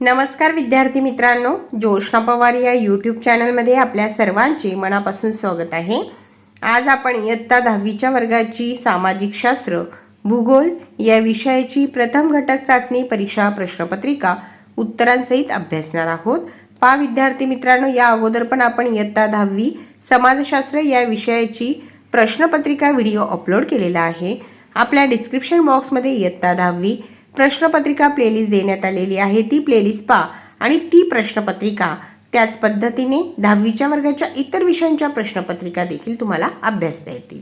नमस्कार विद्यार्थी मित्रांनो ज्योष्णा पवार या यूट्यूब चॅनलमध्ये आपल्या सर्वांचे मनापासून स्वागत आहे. आज आपण इयत्ता दहावीच्या वर्गाची सामाजिक शास्त्र भूगोल या विषयाची प्रथम घटक चाचणी परीक्षा प्रश्नपत्रिका उत्तरांसहित अभ्यासणार आहोत. पा विद्यार्थी मित्रांनो या अगोदर पण आपण इयत्ता दहावी समाजशास्त्र या विषयाची प्रश्नपत्रिका व्हिडिओ अपलोड केलेला आहे. आपल्या डिस्क्रिप्शन बॉक्समध्ये इयत्ता दहावी प्रश्नपत्रिका प्लेलिस्ट देण्यात आलेली आहे. ती प्लेलिस्ट पा आणि ती प्रश्नपत्रिका त्याच पद्धतीने दहावीच्या वर्गाच्या इतर विषयांच्या प्रश्नपत्रिका देखील तुम्हाला अभ्यासता येतील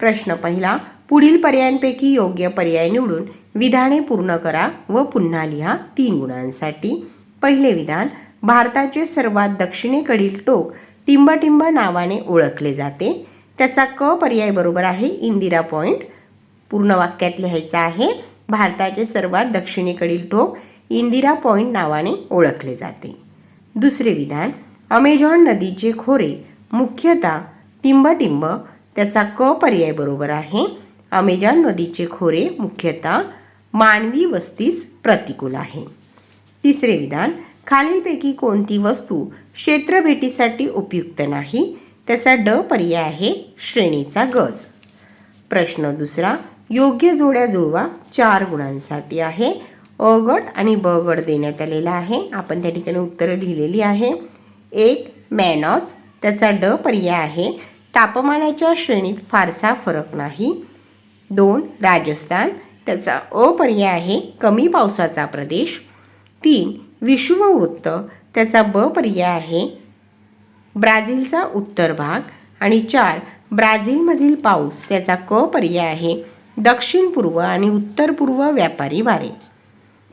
प्रश्न पहिला पुढील पर्यायांपैकी योग्य पर्याय निवडून विधाने पूर्ण करा व पुन्हा लिहा तीन गुणांसाठी. पहिले विधान भारताचे सर्वात दक्षिणेकडील टोक टिंबटिंब नावाने ओळखले जाते. त्याचा क पर्याय बरोबर आहे इंदिरा पॉईंट पूर्ण वाक्यात लिहायचं आहे भारताचे सर्वात दक्षिणेकडील टोक इंदिरा पॉइंट नावाने ओळखले जाते. दुसरे विधान अमेझॉन नदीचे खोरे मुख्यतः टिंबटिंब त्याचा क पर्याय बरोबर आहे. अमेझॉन नदीचे खोरे मुख्यतः मानवी वस्तीस प्रतिकूल आहे. तिसरे विधान खालीलपैकी कोणती वस्तू क्षेत्रभेटीसाठी उपयुक्त नाही त्याचा ड पर्याय आहे श्रेणीचा गज. प्रश्न दुसरा योग्य जोड्या जुळवा चार गुणांसाठी आहे. अ गट आणि ब गट देण्यात आलेला आहे. आपण त्या ठिकाणी उत्तरं लिहिलेली आहे. एक मॅनॉस त्याचा ड पर्याय आहे. तापमानाच्या श्रेणीत फारसा फरक नाही. दोन राजस्थान. त्याचा अ पर्याय आहे. कमी पावसाचा प्रदेश. तीन विषुववृत्त. त्याचा ब पर्याय आहे. ब्राझीलचा उत्तर भाग. आणि चार ब्राझीलमधील पाऊस. त्याचा क पर्याय आहे. दक्षिण पूर्व आणि उत्तर पूर्व व्यापारी वारे.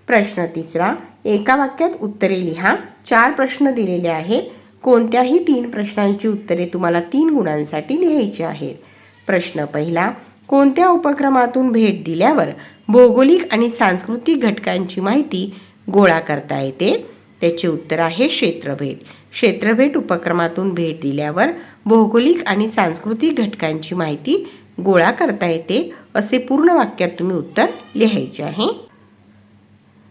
प्रश्न तिसरा एका वाक्यात उत्तरे लिहा. चार प्रश्न दिलेले आहेत. कोणत्याही तीन प्रश्नांची उत्तरे तुम्हाला तीन गुणांसाठी लिहायची आहेत. प्रश्न पहिला कोणत्या उपक्रमातून भेट दिल्यावर भौगोलिक आणि सांस्कृतिक घटकांची माहिती गोळा करता येते? त्याचे उत्तर आहे क्षेत्रभेट. क्षेत्रभेट उपक्रमातून भेट दिल्यावर भौगोलिक आणि सांस्कृतिक घटकांची माहिती गोळा करता येते. असे पूर्ण वाक्यात तुम्ही उत्तर लिहायचे आहे.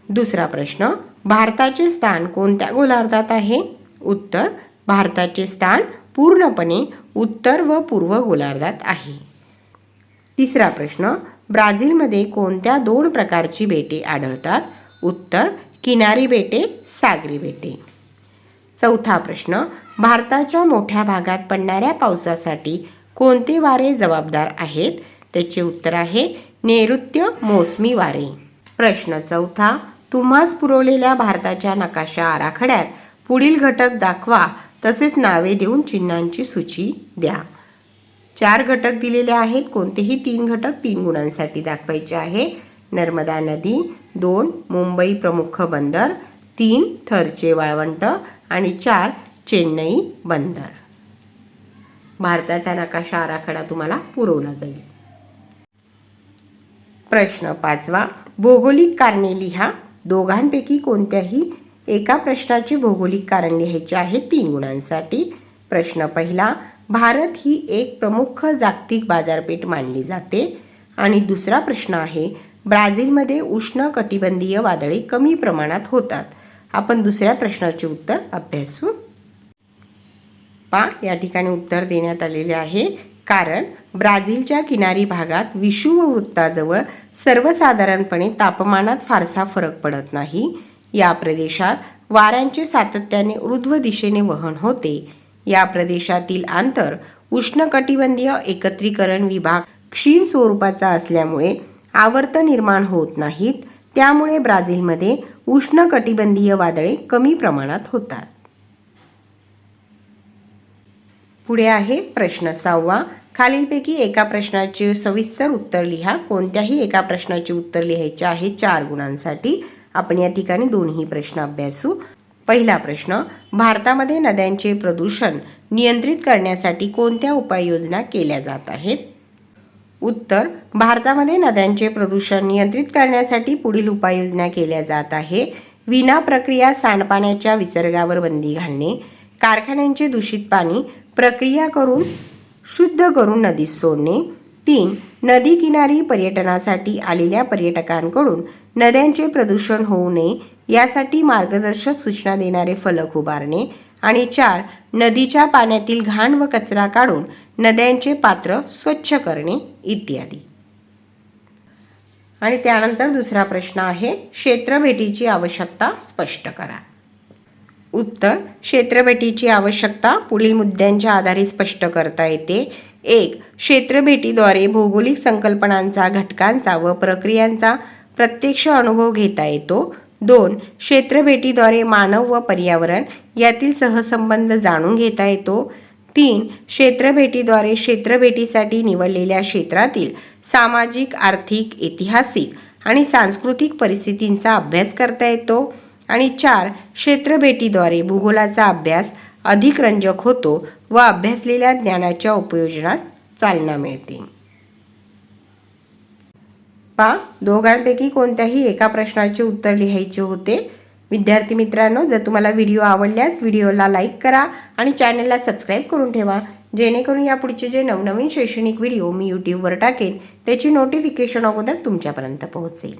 दुसरा प्रश्न भारताचे स्थान कोणत्या गोलार्धात आहे? उत्तर भारताचे स्थान पूर्णपणे उत्तर व पूर्व गोलार्धात आहे. तिसरा प्रश्न ब्राझीलमध्ये कोणत्या दोन प्रकारची बेटे आढळतात? उत्तर किनारी बेटे सागरी बेटे. चौथा प्रश्न भारताच्या मोठ्या भागात पडणाऱ्या पावसासाठी कोणते वारे जबाबदार आहेत? त्याचे उत्तर आहे नैऋत्य मोसमी वारे. प्रश्न चौथा तुम्हाच पुरवलेल्या भारताच्या नकाशा आराखड्यात पुढील घटक दाखवा तसेच नावे देऊन चिन्हांची सूची द्या. चार घटक दिलेले आहेत कोणतेही तीन घटक तीन गुणांसाठी दाखवायचे आहे. नर्मदा नदी दोन मुंबई प्रमुख बंदर तीन थरचे वाळवंट आणि चार चेन्नई बंदर. भारताचा नकाशा आराखडा तुम्हाला पुरवला जाईल. प्रश्न पाचवा. भौगोलिक कारणे लिहा. दोघांपैकी कोणत्याही एका प्रश्नाचे भौगोलिक कारण लिहायचे आहे तीन गुणांसाठी. प्रश्न पहिला भारत ही एक प्रमुख जागतिक बाजारपेठ मानली जाते. आणि दुसरा प्रश्न आहे ब्राझीलमध्ये उष्ण कटिबंधीय वादळे कमी प्रमाणात होतात. आपण दुसऱ्या प्रश्नाचे उत्तर अभ्यासू. पा या ठिकाणी उत्तर देण्यात आलेले आहे. कारण ब्राझीलच्या किनारी भागात विषुववृत्ताजवळ सर्वसाधारणपणे तापमानात फारसा फरक पडत नाही. या प्रदेशात वाऱ्यांचे सातत्याने ऊर्ध्व दिशेने वहन होते. या प्रदेशातील आंतर उष्णकटिबंधीय एकत्रीकरण विभाग क्षीण स्वरूपाचा असल्यामुळे आवर्त निर्माण होत नाहीत. त्यामुळे ब्राझीलमध्ये उष्णकटिबंधीय वादळे कमी प्रमाणात होतात. पुढे आहे प्रश्न सहावा. खालीलपैकी एका प्रश्नाचे सविस्तर उत्तर लिहा. कोणत्याही एका प्रश्नाचे उत्तर लिहायचे आहे चार गुणांसाठी. आपण या ठिकाणी दोन्ही प्रश्न अभ्यासू. पहिला प्रश्न भारतामध्ये नद्यांचे प्रदूषण नियंत्रित करण्यासाठी कोणत्या उपाययोजना केल्या जात आहेत? उत्तर भारतामध्ये नद्यांचे प्रदूषण नियंत्रित करण्यासाठी पुढील उपाययोजना केल्या जात आहे. विना प्रक्रिया सांडपाण्याच्या विसर्गावर बंदी घालणे. कारखान्यांचे दूषित पाणी प्रक्रिया करून शुद्ध करून नदीत सोडणे. तीन नदी किनारी पर्यटनासाठी आलेल्या पर्यटकांकडून नद्यांचे प्रदूषण होऊ नये यासाठी मार्गदर्शक सूचना देणारे फलक उभारणे. आणि चार नदीच्या पाण्यातील घाण व कचरा काढून नद्यांचे पात्र स्वच्छ करणे इत्यादी. आणि त्यानंतर दुसरा प्रश्न आहे क्षेत्रभेटीची आवश्यकता स्पष्ट करा. उत्तर क्षेत्रभेटीची आवश्यकता पुढील मुद्द्यांच्या आधारे स्पष्ट करता येते. एक क्षेत्रभेटीद्वारे भौगोलिक संकल्पनांचा घटकांचा व प्रक्रियांचा प्रत्यक्ष अनुभव घेता येतो. दोन क्षेत्रभेटीद्वारे मानव व पर्यावरण यातील सहसंबंध जाणून घेता येतो. तीन क्षेत्रभेटीद्वारे क्षेत्रभेटीसाठी निवडलेल्या क्षेत्रातील सामाजिक आर्थिक ऐतिहासिक आणि सांस्कृतिक परिस्थितींचा अभ्यास करता येतो. आणि चार क्षेत्रभेटीद्वारे भूगोलाचा अभ्यास अधिक रंजक होतो व अभ्यासलेल्या ज्ञानाच्या उपयोजनास चालना मिळते. पा दोघांपैकी कोणत्याही एका प्रश्नाचे उत्तर लिहायचे होते? विद्यार्थी मित्रांनो जर तुम्हाला व्हिडिओ आवडल्यास व्हिडिओला लाईक करा आणि चॅनलला सबस्क्राईब करून ठेवा. जेणेकरून यापुढचे जे नवनवीन शैक्षणिक व्हिडिओ मी यूट्यूबवर टाकेन त्याची नोटिफिकेशन अगोदर तुमच्यापर्यंत पोहोचेल.